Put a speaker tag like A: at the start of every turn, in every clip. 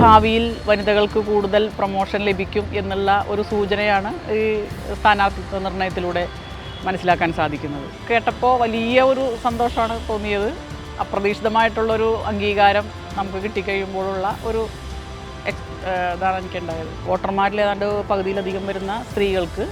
A: ഭാവിയിൽ വനിതകൾക്ക് കൂടുതൽ പ്രൊമോഷൻ ലഭിക്കും എന്നുള്ള ഒരു സൂചനയാണ് ഈ സ്ഥാനാർത്ഥിത്വ നിർണയത്തിലൂടെ മനസ്സിലാക്കാൻ സാധിക്കുന്നത്. കേട്ടപ്പോൾ വലിയ ഒരു സന്തോഷമാണ് തോന്നിയത്. അപ്രതീക്ഷിതമായിട്ടുള്ളൊരു അംഗീകാരം നമുക്ക് കിട്ടിക്കഴിയുമ്പോഴുള്ള ഒരു ഇതാണ് എനിക്കുണ്ടായത്. വോട്ടർമാരിൽ ഏതാണ്ട് പകുതിയിലധികം വരുന്ന സ്ത്രീകൾക്ക്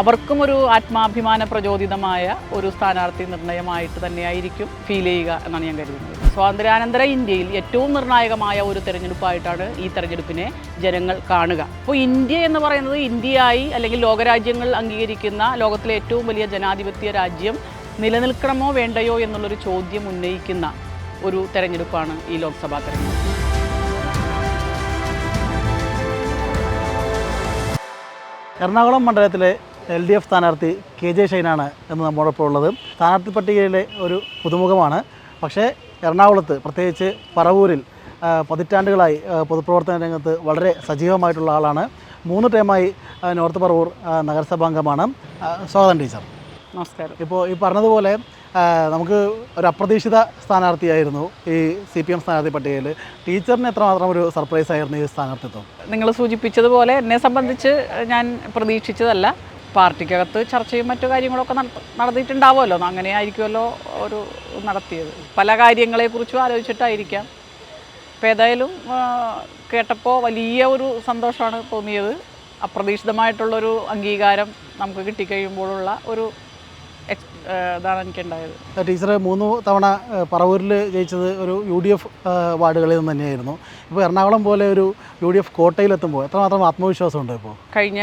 A: അവർക്കും ഒരു ആത്മാഭിമാന പ്രചോദിതമായ ഒരു സ്ഥാനാർത്ഥി നിർണയമായിട്ട് തന്നെയായിരിക്കും ഫീൽ ചെയ്യുക എന്നാണ് ഞാൻ കരുതുന്നത്. സ്വാതന്ത്ര്യാനന്തര ഇന്ത്യയിൽ ഏറ്റവും നിർണായകമായ ഒരു തെരഞ്ഞെടുപ്പായിട്ടാണ് ഈ തെരഞ്ഞെടുപ്പിനെ ജനങ്ങൾ കാണുക. അപ്പോൾ ഇന്ത്യ എന്ന് പറയുന്നത് ഇന്ത്യയായി അല്ലെങ്കിൽ ലോകരാജ്യങ്ങൾ അംഗീകരിക്കുന്ന ലോകത്തിലെ ഏറ്റവും വലിയ ജനാധിപത്യ രാജ്യം നിലനിൽക്കണമോ വേണ്ടയോ എന്നുള്ളൊരു ചോദ്യം ഉന്നയിക്കുന്ന ഒരു തെരഞ്ഞെടുപ്പാണ് ഈ ലോക്സഭാ തെരഞ്ഞെടുപ്പ്.
B: എറണാകുളം മണ്ഡലത്തിലെ എൽ ഡി എഫ് സ്ഥാനാർത്ഥി കെ ജെ ഷൈനാണ് എന്ന് നമ്മോടൊപ്പം ഉള്ളത്. സ്ഥാനാർത്ഥി പട്ടികയിലെ ഒരു പുതുമുഖമാണ്. പക്ഷേ എറണാകുളത്ത് പ്രത്യേകിച്ച് പറവൂരിൽ പതിറ്റാണ്ടുകളായി പൊതുപ്രവർത്തന രംഗത്ത് വളരെ സജീവമായിട്ടുള്ള ആളാണ്. മൂന്ന് ടൈമായി നോർത്ത് പറവൂർ നഗരസഭാംഗമാണ്. സ്വാഗതം ടീച്ചർ.
A: നമസ്കാരം.
B: ഇപ്പോൾ ഈ പറഞ്ഞതുപോലെ നമുക്ക് ഒരു അപ്രതീക്ഷിത സ്ഥാനാർത്ഥിയായിരുന്നു ഈ സി പി എം സ്ഥാനാർത്ഥി പട്ടികയിൽ ടീച്ചറിന് എത്രമാത്രം ഒരു സർപ്രൈസ് ആയിരുന്നു ഈ സ്ഥാനാർത്ഥിത്വം?
A: നിങ്ങൾ സൂചിപ്പിച്ചതുപോലെ എന്നെ സംബന്ധിച്ച് ഞാൻ പ്രതീക്ഷിച്ചതല്ല. പാർട്ടിക്കകത്ത് ചർച്ചയും മറ്റു കാര്യങ്ങളൊക്കെ നടത്ത- നടത്തിയിട്ടുണ്ടാവുമല്ലോ അങ്ങനെ ആയിരിക്കുമല്ലോ ഒരു നടത്തിയത്. പല കാര്യങ്ങളെക്കുറിച്ചും ആലോചിച്ചിട്ടായിരിക്കാം. അപ്പോൾ ഏതായാലും കേട്ടപ്പോൾ വലിയ ഒരു സന്തോഷമാണ് തോന്നിയത്. അപ്രതീക്ഷിതമായിട്ടുള്ളൊരു അംഗീകാരം നമുക്ക് കിട്ടിക്കഴിയുമ്പോഴുള്ള ഒരു ഇതാണ് എനിക്കുണ്ടായത്.
B: ടീച്ചർ മൂന്ന് തവണ പറവൂരിൽ ജയിച്ചത് ഒരു യു ഡി എഫ് വാർഡുകളിൽ നിന്ന് തന്നെയായിരുന്നു. ഇപ്പോൾ എറണാകുളം പോലെ ഒരു യു ഡി എഫ് കോട്ടയിലെത്തുമ്പോൾ എത്രമാത്രം ആത്മവിശ്വാസമുണ്ട് ഇപ്പോൾ
A: കഴിഞ്ഞ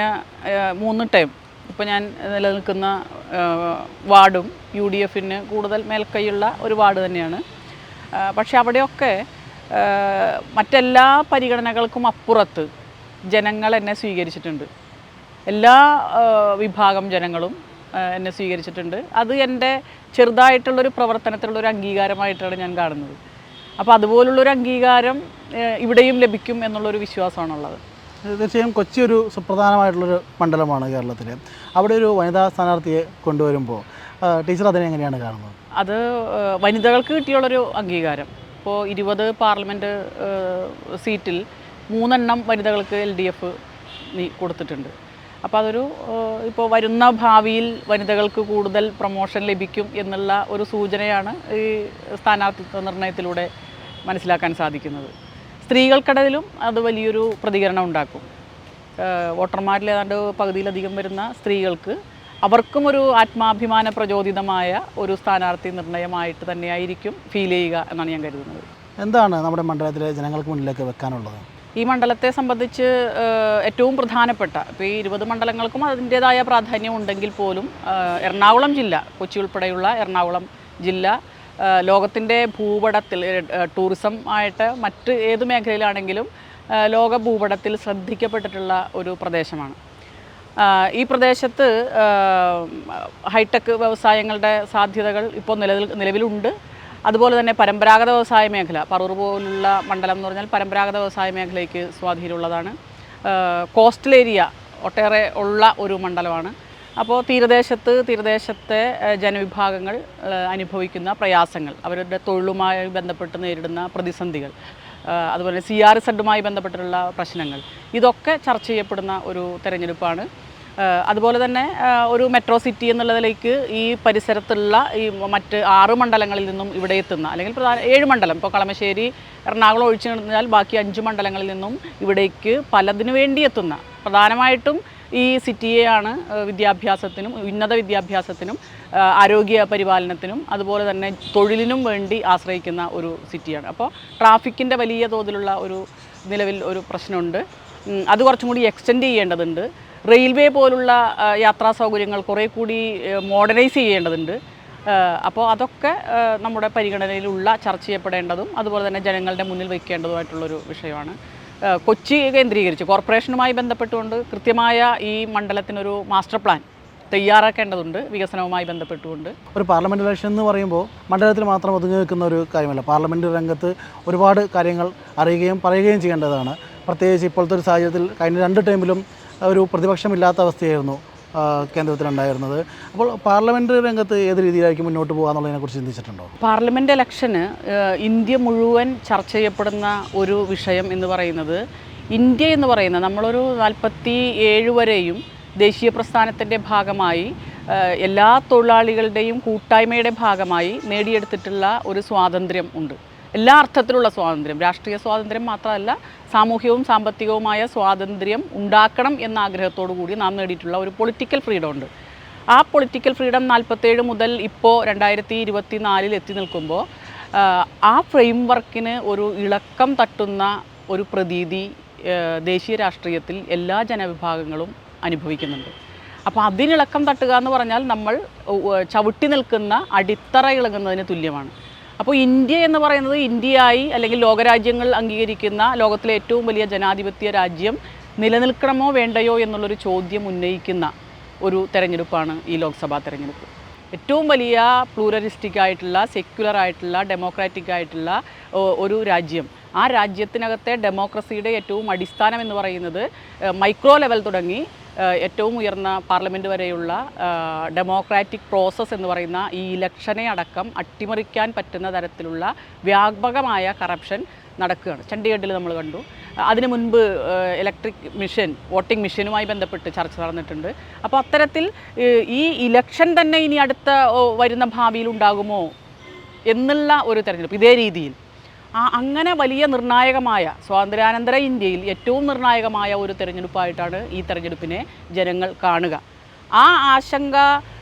A: മൂന്ന് ടൈം ഇപ്പോൾ ഞാൻ നിലനിൽക്കുന്ന വാർഡും യു ഡി എഫിന് കൂടുതൽ മേൽക്കൈയുള്ള ഒരു വാർഡ് തന്നെയാണ്. പക്ഷേ അവിടെയൊക്കെ മറ്റെല്ലാ പരിഗണനകൾക്കും അപ്പുറത്ത് ജനങ്ങൾ എന്നെ സ്വീകരിച്ചിട്ടുണ്ട്. എല്ലാ വിഭാഗം ജനങ്ങളും എന്നെ സ്വീകരിച്ചിട്ടുണ്ട്. അത് എന്റെ ചെറുതായിട്ടുള്ളൊരു പ്രവർത്തനത്തിലുള്ളൊരു അംഗീകാരമായിട്ടാണ് ഞാൻ കാണുന്നത്. അപ്പോൾ അതുപോലുള്ളൊരു അംഗീകാരം ഇവിടെയും ലഭിക്കും എന്നുള്ളൊരു വിശ്വാസമാണുള്ളത്.
B: തീർച്ചയായും കൊച്ചി ഒരു സുപ്രധാനമായിട്ടുള്ളൊരു മണ്ഡലമാണ് കേരളത്തിൽ അവിടെ ഒരു വനിതാ സ്ഥാനാർത്ഥിയെ കൊണ്ടുവരുമ്പോൾ ടീച്ചർ അതിനെ എങ്ങനെയാണ് കാണുന്നത്?
A: അത് വനിതകൾക്ക് കിട്ടിയുള്ളൊരു അംഗീകാരം. ഇപ്പോൾ ഇരുപത് പാർലമെന്റ് സീറ്റിൽ മൂന്നെണ്ണം വനിതകൾക്ക് എൽ ഡി എഫ് കൊടുത്തിട്ടുണ്ട്. അപ്പോൾ അതൊരു ഇപ്പോൾ വരുന്ന ഭാവിയിൽ വനിതകൾക്ക് കൂടുതൽ പ്രൊമോഷൻ ലഭിക്കും എന്നുള്ള ഒരു സൂചനയാണ് ഈ സ്ഥാനാർത്ഥിത്വ നിർണയത്തിലൂടെ മനസ്സിലാക്കാൻ സാധിക്കുന്നത്. സ്ത്രീകൾക്കിടയിലും അത് വലിയൊരു പ്രതികരണം ഉണ്ടാക്കും. വോട്ടർമാരിൽ ഏതാണ്ട് പകുതിയിലധികം വരുന്ന സ്ത്രീകൾക്ക് അവർക്കും ഒരു ആത്മാഭിമാന പ്രചോദിതമായ ഒരു സ്ഥാനാർത്ഥി നിർണയമായിട്ട് തന്നെയായിരിക്കും ഫീൽ ചെയ്യുക എന്നാണ് ഞാൻ കരുതുന്നത്.
B: എന്താണ് നമ്മുടെ മണ്ഡലത്തിലെ ജനങ്ങൾക്ക് മുന്നിലേക്ക് വെക്കാനുള്ളത്?
A: ഈ മണ്ഡലത്തെ സംബന്ധിച്ച് ഏറ്റവും പ്രധാനപ്പെട്ട ഇപ്പോൾ ഈ ഇരുപത് മണ്ഡലങ്ങൾക്കും അതിന്റേതായ പ്രാധാന്യം ഉണ്ടെങ്കിൽ പോലും എറണാകുളം ജില്ല കൊച്ചി ഉൾപ്പെടെയുള്ള എറണാകുളം ജില്ല ലോകത്തിന്റെ ഭൂപടത്തിൽ ടൂറിസം ആയിട്ട് മറ്റ് ഏത് മേഖലയിലാണെങ്കിലും ലോക ഭൂപടത്തിൽ ശ്രദ്ധിക്കപ്പെട്ടിട്ടുള്ള ഒരു പ്രദേശമാണ്. ഈ പ്രദേശത്ത് ഹൈടെക് വ്യവസായങ്ങളുടെ സാധ്യതകൾ ഇപ്പോൾ നിലവിൽ നിലവിലുണ്ട്. അതുപോലെ തന്നെ പരമ്പരാഗത വ്യവസായ മേഖല പറൂർ പോലുള്ള മണ്ഡലം എന്ന് പറഞ്ഞാൽ പരമ്പരാഗത വ്യവസായ മേഖലയ്ക്ക് സ്വാധീനമുള്ളതാണ്. കോസ്റ്റൽ ഏരിയ ഒട്ടേറെ ഉള്ള ഒരു മണ്ഡലമാണ്. അപ്പോൾ തീരദേശത്ത് തീരദേശത്തെ ജനവിഭാഗങ്ങൾ അനുഭവിക്കുന്ന പ്രയാസങ്ങൾ അവരുടെ തൊഴിലുമായി ബന്ധപ്പെട്ട് നേരിടുന്ന പ്രതിസന്ധികൾ അതുപോലെ സി ആർ സെഡുമായി ബന്ധപ്പെട്ടുള്ള പ്രശ്നങ്ങൾ ഇതൊക്കെ ചർച്ച ചെയ്യപ്പെടുന്ന ഒരു തെരഞ്ഞെടുപ്പാണ്. അതുപോലെ തന്നെ ഒരു മെട്രോ സിറ്റി എന്നുള്ളതിലേക്ക് ഈ പരിസരത്തുള്ള ഈ മറ്റ് ആറ് മണ്ഡലങ്ങളിൽ നിന്നും ഇവിടെ എത്തുന്ന അല്ലെങ്കിൽ പ്രധാന ഏഴ് മണ്ഡലം ഇപ്പോൾ കളമശ്ശേരി എറണാകുളം ഒഴിച്ചു കഴിഞ്ഞാൽ ബാക്കി അഞ്ച് മണ്ഡലങ്ങളിൽ നിന്നും ഇവിടേക്ക് പലതിനു വേണ്ടി എത്തുന്ന പ്രധാനമായിട്ടും ഈ സിറ്റിയെയാണ് വിദ്യാഭ്യാസത്തിനും ഉന്നത വിദ്യാഭ്യാസത്തിനും ആരോഗ്യ പരിപാലനത്തിനും അതുപോലെ തന്നെ തൊഴിലിനും വേണ്ടി ആശ്രയിക്കുന്ന ഒരു സിറ്റിയാണ്. അപ്പോൾ ട്രാഫിക്കിന്റെ വലിയ തോതിലുള്ള ഒരു നിലവിൽ ഒരു പ്രശ്നമുണ്ട്. അത് കുറച്ചും കൂടി എക്സ്റ്റെൻഡ് ചെയ്യേണ്ടതുണ്ട്. റെയിൽവേ പോലുള്ള യാത്രാ സൗകര്യങ്ങൾ കുറേ കൂടി മോഡനൈസ് ചെയ്യേണ്ടതുണ്ട്. അപ്പോൾ അതൊക്കെ നമ്മുടെ പരിഗണനയിലുള്ള ചർച്ച ചെയ്യപ്പെടേണ്ടതും അതുപോലെ തന്നെ ജനങ്ങളുടെ മുന്നിൽ വയ്ക്കേണ്ടതുമായിട്ടുള്ളൊരു വിഷയമാണ്. കൊച്ചി കേന്ദ്രീകരിച്ച്. കോർപ്പറേഷനുമായി ബന്ധപ്പെട്ടുകൊണ്ട് കൃത്യമായ ഈ മണ്ഡലത്തിനൊരു മാസ്റ്റർ പ്ലാൻ തയ്യാറാക്കേണ്ടതുണ്ട് വികസനവുമായി ബന്ധപ്പെട്ടുകൊണ്ട്.
B: ഒരു പാർലമെന്റ് ഇലക്ഷൻ എന്ന് പറയുമ്പോൾ മണ്ഡലത്തിൽ മാത്രം ഒതുങ്ങി നിൽക്കുന്ന ഒരു കാര്യമല്ല. പാർലമെന്റ് രംഗത്ത് ഒരുപാട് കാര്യങ്ങൾ അറിയുകയും പറയുകയും ചെയ്യേണ്ടതാണ്. പ്രത്യേകിച്ച് ഇപ്പോഴത്തെ ഒരു സാഹചര്യത്തിൽ കഴിഞ്ഞ രണ്ട് ടൈമിലും ഒരു പ്രതിപക്ഷമില്ലാത്ത അവസ്ഥയായിരുന്നു. കേന്ദ്രത്തിലുണ്ടായിരുന്നത്. അപ്പോൾ പാർലമെന്റ് രംഗത്ത് ഏത് രീതിയിലായിരിക്കും മുന്നോട്ട് പോകുക എന്നുള്ളതിനെക്കുറിച്ച് ചിന്തിച്ചിട്ടുണ്ടോ?
A: പാർലമെന്റ് ഇലക്ഷന് ഇന്ത്യ മുഴുവൻ ചർച്ച ചെയ്യപ്പെടുന്ന ഒരു വിഷയം എന്ന് പറയുന്നത് ഇന്ത്യ എന്ന് പറയുന്നത് നമ്മളൊരു നാൽപ്പത്തി ഏഴ് വരെയും ദേശീയ പ്രസ്ഥാനത്തിന്റെ ഭാഗമായി എല്ലാ തൊഴിലാളികളുടെയും കൂട്ടായ്മയുടെ ഭാഗമായി നേടിയെടുത്തിട്ടുള്ള ഒരു സ്വാതന്ത്ര്യം ഉണ്ട്. എല്ലാ അർത്ഥത്തിലുള്ള സ്വാതന്ത്ര്യം രാഷ്ട്രീയ സ്വാതന്ത്ര്യം മാത്രമല്ല സാമൂഹികവും സാമ്പത്തികവുമായ സ്വാതന്ത്ര്യം ഉണ്ടാക്കണം എന്ന ആഗ്രഹത്തോടു കൂടി നാം നേടിയിട്ടുള്ള ഒരു പൊളിറ്റിക്കൽ ഫ്രീഡം ഉണ്ട്. ആ പൊളിറ്റിക്കൽ ഫ്രീഡം നാൽപ്പത്തേഴ് മുതൽ ഇപ്പോൾ രണ്ടായിരത്തി ഇരുപത്തി നാലിൽ എത്തി നിൽക്കുമ്പോൾ ആ ഫ്രെയിം വർക്കിന് ഒരു ഇളക്കം തട്ടുന്ന ഒരു പ്രതീതി ദേശീയ രാഷ്ട്രീയത്തിൽ എല്ലാ ജനവിഭാഗങ്ങളും അനുഭവിക്കുന്നുണ്ട്. അപ്പോൾ അതിനിളക്കം തട്ടുക എന്ന് പറഞ്ഞാൽ നമ്മൾ ചവിട്ടി നിൽക്കുന്ന അടിത്തറ ഇളകുന്നതിന് തുല്യമാണ്. അപ്പോൾ ഇന്ത്യ എന്ന് പറയുന്നത് ഇന്ത്യയായി അല്ലെങ്കിൽ ലോകരാജ്യങ്ങൾ അംഗീകരിക്കുന്ന ലോകത്തിലെ ഏറ്റവും വലിയ ജനാധിപത്യ രാജ്യം നിലനിൽക്കണമോ വേണ്ടയോ എന്നുള്ളൊരു ചോദ്യം ഉന്നയിക്കുന്ന ഒരു തെരഞ്ഞെടുപ്പാണ് ഈ ലോക്സഭാ തെരഞ്ഞെടുപ്പ്. ഏറ്റവും വലിയ പ്ലൂറലിസ്റ്റിക് ആയിട്ടുള്ള സെക്യുലർ ആയിട്ടുള്ള ഡെമോക്രാറ്റിക് ആയിട്ടുള്ള ഒരു രാജ്യം. ആ രാജ്യത്തിനകത്തെ ഡെമോക്രസിയുടെ ഏറ്റവും അടിസ്ഥാനം എന്ന് പറയുന്നത് മൈക്രോ ലെവൽ തുടങ്ങി ഏറ്റവും ഉയർന്ന പാർലമെന്റ് വരെയുള്ള ഡെമോക്രാറ്റിക് പ്രോസസ്സ് എന്ന് പറയുന്ന ഈ ഇലക്ഷനെ അടക്കം അട്ടിമറിക്കാൻ പറ്റുന്ന തരത്തിലുള്ള വ്യാപകമായ കറപ്ഷൻ നടക്കുകയാണ്. ചണ്ഡീഗഡിൽ നമ്മൾ കണ്ടു. അതിനു മുൻപ് ഇലക്ട്രിക് മിഷൻ വോട്ടിംഗ് മെഷീനുമായി ബന്ധപ്പെട്ട് ചർച്ച നടന്നിട്ടുണ്ട്. അപ്പോൾ അത്തരത്തിൽ ഈ ഇലക്ഷൻ തന്നെ ഇനി അടുത്ത വരുന്ന ഭാവിയിൽ ഉണ്ടാകുമോ എന്നുള്ള ഒരു തെരഞ്ഞെടുപ്പ് ഇതേ രീതിയിൽ ആ അങ്ങനെ വലിയ നിർണായകമായ സ്വാതന്ത്ര്യാനന്തര ഇന്ത്യയിൽ ഏറ്റവും നിർണായകമായ ഒരു തിരഞ്ഞെടുപ്പായിട്ടാണ് ഈ തെരഞ്ഞെടുപ്പിനെ ജനങ്ങൾ കാണുക. ആ ആശങ്ക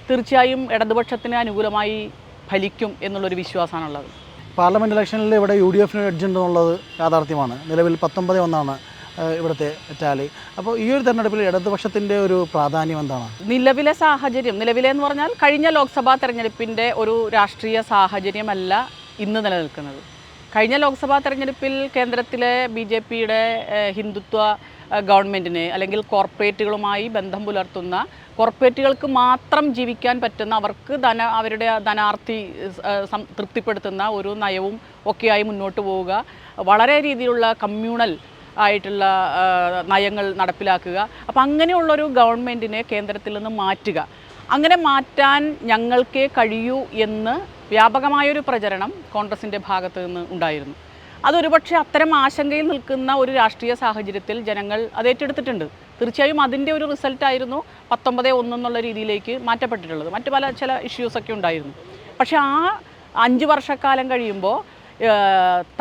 A: തീർച്ചയായും ഇടതുപക്ഷത്തിന് അനുകൂലമായി ഫലിക്കും എന്നുള്ളൊരു വിശ്വാസമാണുള്ളത്.
B: പാർലമെന്റ് ഇലക്ഷനിൽ ഇവിടെ യു ഡി എഫിന് എന്നുള്ളത് യാഥാർത്ഥ്യമാണ്. നിലവിൽ പത്തൊമ്പത് ഒന്നാണ് ഇവിടുത്തെ ടാലി. അപ്പോൾ ഈ ഒരു തെരഞ്ഞെടുപ്പിൽ ഇടതുപക്ഷത്തിന്റെ ഒരു പ്രാധാന്യം എന്താണ്?
A: നിലവിലെ സാഹചര്യം നിലവിലെ എന്ന് പറഞ്ഞാൽ കഴിഞ്ഞ ലോക്സഭാ തെരഞ്ഞെടുപ്പിന്റെ ഒരു രാഷ്ട്രീയ സാഹചര്യമല്ല ഇന്ന് നിലനിൽക്കുന്നത്. കഴിഞ്ഞ ലോക്സഭാ തെരഞ്ഞെടുപ്പിൽ കേന്ദ്രത്തിലെ ബി ജെ പിയുടെ ഹിന്ദുത്വ ഗവൺമെന്റിന് അല്ലെങ്കിൽ കോർപ്പറേറ്റുകളുമായി ബന്ധം പുലർത്തുന്ന കോർപ്പറേറ്റുകൾക്ക് മാത്രം ജീവിക്കാൻ പറ്റുന്ന അവർക്ക് ധന അവരുടെ ധനാർത്ഥി തൃപ്തിപ്പെടുത്തുന്ന ഒരു നയവും ഒക്കെയായി മുന്നോട്ട് പോവുക. വളരെ രീതിയിലുള്ള കമ്മ്യൂണൽ ആയിട്ടുള്ള നയങ്ങൾ നടപ്പിലാക്കുക. അപ്പം അങ്ങനെയുള്ളൊരു ഗവൺമെന്റിനെ കേന്ദ്രത്തിൽ നിന്ന് മാറ്റുക. അങ്ങനെ മാറ്റാൻ ഞങ്ങൾക്കേ കഴിയൂ എന്ന് വ്യാപകമായൊരു പ്രചരണം കോൺഗ്രസിന്റെ ഭാഗത്തു നിന്ന് ഉണ്ടായിരുന്നു. അതൊരുപക്ഷെ അത്തരം ആശങ്കയിൽ നിൽക്കുന്ന ഒരു രാഷ്ട്രീയ സാഹചര്യത്തിൽ ജനങ്ങൾ അത് ഏറ്റെടുത്തിട്ടുണ്ട് തീർച്ചയായും അതിന്റെ ഒരു റിസൾട്ടായിരുന്നു പത്തൊമ്പത് ഒന്ന് എന്നുള്ള രീതിയിലേക്ക് മാറ്റപ്പെട്ടിട്ടുള്ളത്. മറ്റു പല ചില ഇഷ്യൂസൊക്കെ ഉണ്ടായിരുന്നു. പക്ഷേ ആ അഞ്ച് വർഷക്കാലം കഴിയുമ്പോൾ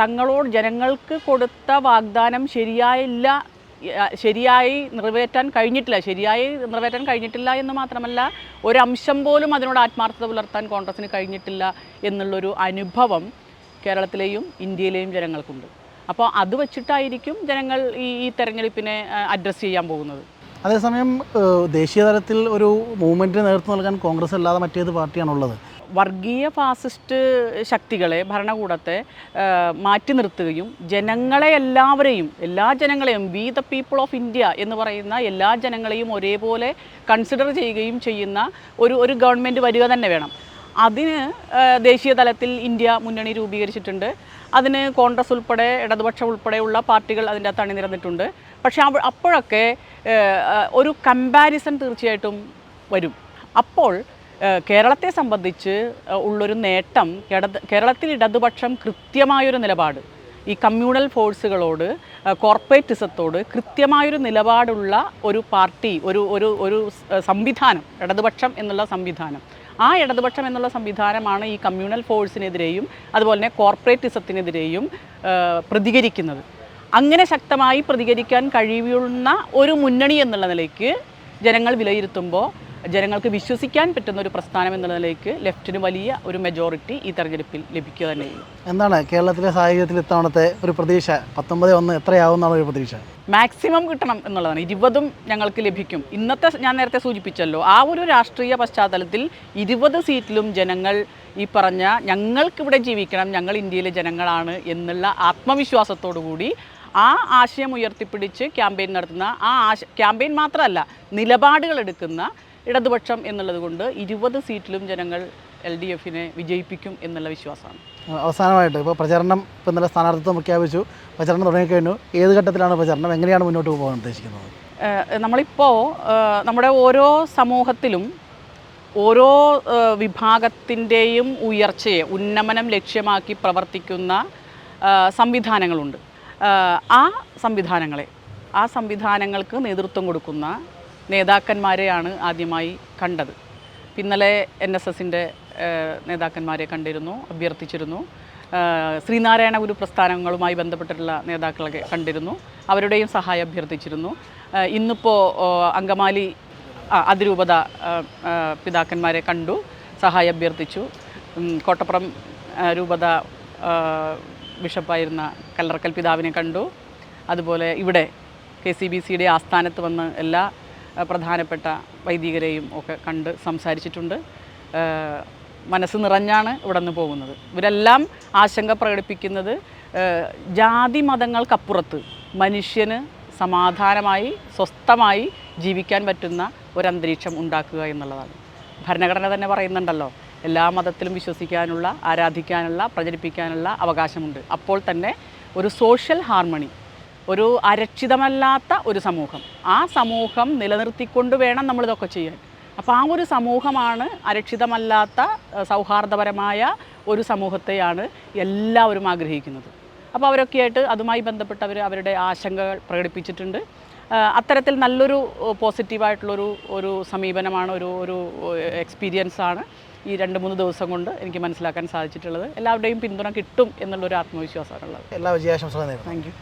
A: തങ്ങളോട് ജനങ്ങൾക്ക് കൊടുത്ത വാഗ്ദാനം ശരിയായില്ല ശരിയായി നിറവേറ്റാൻ കഴിഞ്ഞിട്ടില്ല. ശരിയായി നിറവേറ്റാൻ കഴിഞ്ഞിട്ടില്ല എന്ന് മാത്രമല്ല ഒരംശം പോലും അതിനോട് ആത്മാർത്ഥത പുലർത്താൻ കോൺഗ്രസ്സിന് കഴിഞ്ഞിട്ടില്ല എന്നുള്ളൊരു അനുഭവം കേരളത്തിലെയും ഇന്ത്യയിലെയും ജനങ്ങൾക്കുണ്ട്. അപ്പോൾ അത് വെച്ചിട്ടായിരിക്കും ജനങ്ങൾ ഈ ഈ തെരഞ്ഞെടുപ്പിനെ അഡ്രസ്സ് ചെയ്യാൻ പോകുന്നത്.
B: അതേസമയം ദേശീയ തലത്തിൽ ഒരു മൂവ്മെന്റിന് നേതൃത്വം നൽകാൻ കോൺഗ്രസ് അല്ലാതെ മറ്റേത് പാർട്ടിയാണുള്ളത്?
A: വർഗീയ ഫാസിസ്റ്റ് ശക്തികളെ ഭരണകൂടത്തെ മാറ്റി നിർത്തുകയും ജനങ്ങളെ എല്ലാവരെയും എല്ലാ ജനങ്ങളെയും we the people of India എന്ന് പറയുന്ന എല്ലാ ജനങ്ങളെയും ഒരേപോലെ കൺസിഡർ ചെയ്യുകയും ചെയ്യുന്ന ഒരു ഒരു ഗവൺമെന്റ് വരിക തന്നെ വേണം. അതിന് ദേശീയ തലത്തിൽ ഇന്ത്യ മുന്നണി രൂപീകരിച്ചിട്ടുണ്ട്. അതിന് കോൺഗ്രസ് ഉൾപ്പെടെ ഇടതുപക്ഷം ഉൾപ്പെടെയുള്ള പാർട്ടികൾ അതിന്റെ അകത്ത് അണിനിരന്നിട്ടുണ്ട്. പക്ഷേ അപ്പോഴൊക്കെ ഒരു കമ്പാരിസൺ തീർച്ചയായിട്ടും വരും. അപ്പോൾ കേരളത്തെ സംബന്ധിച്ച് ഉള്ളൊരു നേട്ടം കേരളത്തിൽ ഇടതുപക്ഷം കൃത്യമായൊരു നിലപാട് ഈ കമ്മ്യൂണൽ ഫോഴ്സുകളോട് കോർപ്പറേറ്റിസത്തോട് കൃത്യമായൊരു നിലപാടുള്ള ഒരു പാർട്ടി ഒരു ഒരു ഒരു സംവിധാനം ഇടതുപക്ഷം എന്നുള്ള സംവിധാനം. ആ ഇടതുപക്ഷം എന്നുള്ള സംവിധാനമാണ് ഈ കമ്മ്യൂണൽ ഫോഴ്സിനെതിരെയും അതുപോലെ തന്നെ കോർപ്പറേറ്റിസത്തിനെതിരെയും പ്രതികരിക്കുന്നത്. അങ്ങനെ ശക്തമായി പ്രതികരിക്കാൻ കഴിയുന്ന ഒരു മുന്നണി എന്നുള്ള നിലയ്ക്ക് ജനങ്ങൾ വിലയിരുത്തുമ്പോൾ ജനങ്ങൾക്ക് വിശ്വസിക്കാൻ പറ്റുന്ന ഒരു പ്രസ്ഥാനം എന്നുള്ള നിലയ്ക്ക് ലെഫ്റ്റിന് വലിയ ഒരു മെജോറിറ്റി ഈ തെരഞ്ഞെടുപ്പിൽ ലഭിക്കുക തന്നെ ചെയ്യും
B: എന്താണ് കേരളത്തിലെ സാഹചര്യത്തിൽ ഇത്തവണത്തെ ഒരു പ്രതീക്ഷ? പത്തൊമ്പത് ഒന്ന് എത്രയാവും എന്നുള്ള ഒരു പ്രതീക്ഷ?
A: മാക്സിമം കിട്ടണം എന്നുള്ളതാണ്. ഇരുപതും ഞങ്ങൾക്ക് ലഭിക്കും. ഇന്നത്തെ ഞാൻ നേരത്തെ സൂചിപ്പിച്ചല്ലോ ആ ഒരു രാഷ്ട്രീയ പശ്ചാത്തലത്തിൽ ഇരുപത് സീറ്റിലും ജനങ്ങൾ ഈ പറഞ്ഞ ഞങ്ങൾക്കിവിടെ ജീവിക്കണം ഞങ്ങൾ ഇന്ത്യയിലെ ജനങ്ങളാണ് എന്നുള്ള ആത്മവിശ്വാസത്തോടു കൂടി ആ ആശയം ഉയർത്തിപ്പിടിച്ച് ക്യാമ്പയിൻ നടത്തുന്ന ആ ആശ ക്യാമ്പയിൻ മാത്രമല്ല നിലപാടുകൾ എടുക്കുന്ന ഇടതുപക്ഷം എന്നുള്ളത് കൊണ്ട് ഇരുപത് സീറ്റിലും ജനങ്ങൾ എൽ ഡി എഫിനെ വിജയിപ്പിക്കും എന്നുള്ള വിശ്വാസമാണ്.
B: അവസാനമായിട്ട് ഇപ്പോൾ പ്രചരണം ഇപ്പോൾ ഇന്നലെ സ്ഥാനാർത്ഥിത്വം പ്രഖ്യാപിച്ചു. പ്രചരണം തുടങ്ങിക്കഴിഞ്ഞു ഏത് ഘട്ടത്തിലാണ് പ്രചരണം? എങ്ങനെയാണ് മുന്നോട്ട് പോകാൻ ഉദ്ദേശിക്കുന്നത്?
A: നമ്മളിപ്പോൾ നമ്മുടെ ഓരോ സമൂഹത്തിലും ഓരോ വിഭാഗത്തിന്റെയും ഉയർച്ചയെ ഉന്നമനം ലക്ഷ്യമാക്കി പ്രവർത്തിക്കുന്ന സംവിധാനങ്ങളുണ്ട്. ആ സംവിധാനങ്ങളെ ആ സംവിധാനങ്ങൾക്ക് നേതൃത്വം കൊടുക്കുന്ന നേതാക്കന്മാരെയാണ് ആദ്യമായി കണ്ടത്. ഇന്നലെ എൻ എസ് എസിന്റെ നേതാക്കന്മാരെ കണ്ടിരുന്നു അഭ്യർത്ഥിച്ചിരുന്നു. ശ്രീനാരായണ ഗുരു പ്രസ്ഥാനങ്ങളുമായി ബന്ധപ്പെട്ടിട്ടുള്ള നേതാക്കളെ കണ്ടിരുന്നു. അവരുടെയും സഹായം അഭ്യർത്ഥിച്ചിരുന്നു. ഇന്നിപ്പോൾ അങ്കമാലി അതിരൂപത പിതാക്കന്മാരെ കണ്ടു സഹായം അഭ്യർത്ഥിച്ചു. കോട്ടപ്പുറം രൂപത ബിഷപ്പായിരുന്ന കല്ലറക്കൽ പിതാവിനെ കണ്ടു. അതുപോലെ ഇവിടെ കെ സി ബി സിയുടെ ആസ്ഥാനത്ത് വന്ന് എല്ലാ പ്രധാനപ്പെട്ട വൈദികരെയും ഒക്കെ കണ്ട് സംസാരിച്ചിട്ടുണ്ട്. മനസ്സ് നിറഞ്ഞാണ് ഇവിടെ നിന്ന് പോകുന്നത്. ഇവരെല്ലാം ആശങ്ക പ്രകടിപ്പിക്കുന്നത് ജാതി മതങ്ങൾക്കപ്പുറത്ത് മനുഷ്യന് സമാധാനമായി സ്വസ്ഥമായി ജീവിക്കാൻ പറ്റുന്ന ഒരന്തരീക്ഷം ഉണ്ടാക്കുക എന്നുള്ളതാണ്. ഭരണഘടന തന്നെ പറയുന്നുണ്ടല്ലോ എല്ലാ മതത്തിലും വിശ്വസിക്കാനുള്ള ആരാധിക്കാനുള്ള പ്രചരിപ്പിക്കാനുള്ള അവകാശമുണ്ട്. അപ്പോൾ തന്നെ ഒരു സോഷ്യൽ ഹാർമണി ഒരു അരക്ഷിതമല്ലാത്ത ഒരു സമൂഹം ആ സമൂഹം നിലനിർത്തിക്കൊണ്ട് വേണം നമ്മളിതൊക്കെ ചെയ്യാൻ. അപ്പോൾ ആ ഒരു സമൂഹമാണ് അരക്ഷിതമല്ലാത്ത സൗഹാർദ്ദപരമായ ഒരു സമൂഹത്തെയാണ് എല്ലാവരും ആഗ്രഹിക്കുന്നത്. അപ്പോൾ അവരൊക്കെയായിട്ട് അതുമായി ബന്ധപ്പെട്ടവർ അവരുടെ ആശങ്കകൾ പ്രകടിപ്പിച്ചിട്ടുണ്ട്. അത്തരത്തിൽ നല്ലൊരു പോസിറ്റീവായിട്ടുള്ളൊരു ഒരു സമീപനമാണ് ഒരു ഒരു എക്സ്പീരിയൻസ് ആണ് ഈ രണ്ട് മൂന്ന് ദിവസം കൊണ്ട് എനിക്ക് മനസ്സിലാക്കാൻ സാധിച്ചിട്ടുള്ളത്. എല്ലാവരുടെയും പിന്തുണ കിട്ടും എന്നുള്ളൊരു ആത്മവിശ്വാസമാണുള്ളത്
B: എല്ലാ വിജയാശംസകളും
A: താങ്ക് യു.